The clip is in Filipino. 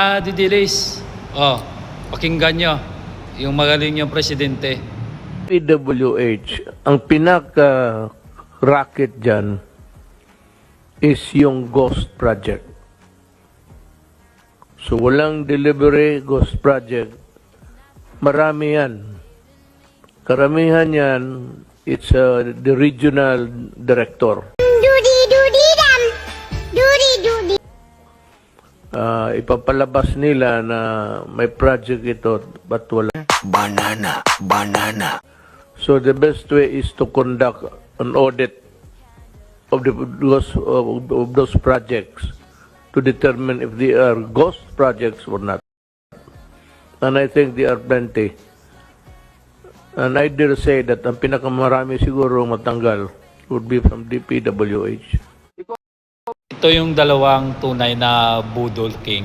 Ah, Didilis. Oh, pakinggan nyo. Yung magaling yung presidente. PWH, ang pinaka-racket dyan is yung Ghost Project. So, walang delivery Ghost Project. Marami yan. Karamihan yan, it's uh, the regional director. Uh, ipapalabas nila na may project ito, but wala. banana, banana. So the best way is to conduct an audit of the those, of, of those projects to determine if they are ghost projects or not. And I think they are plenty. And I dare say that ang pinakamarami siguro matanggal would be from DPWH. Ito yung dalawang tunay na Budol King.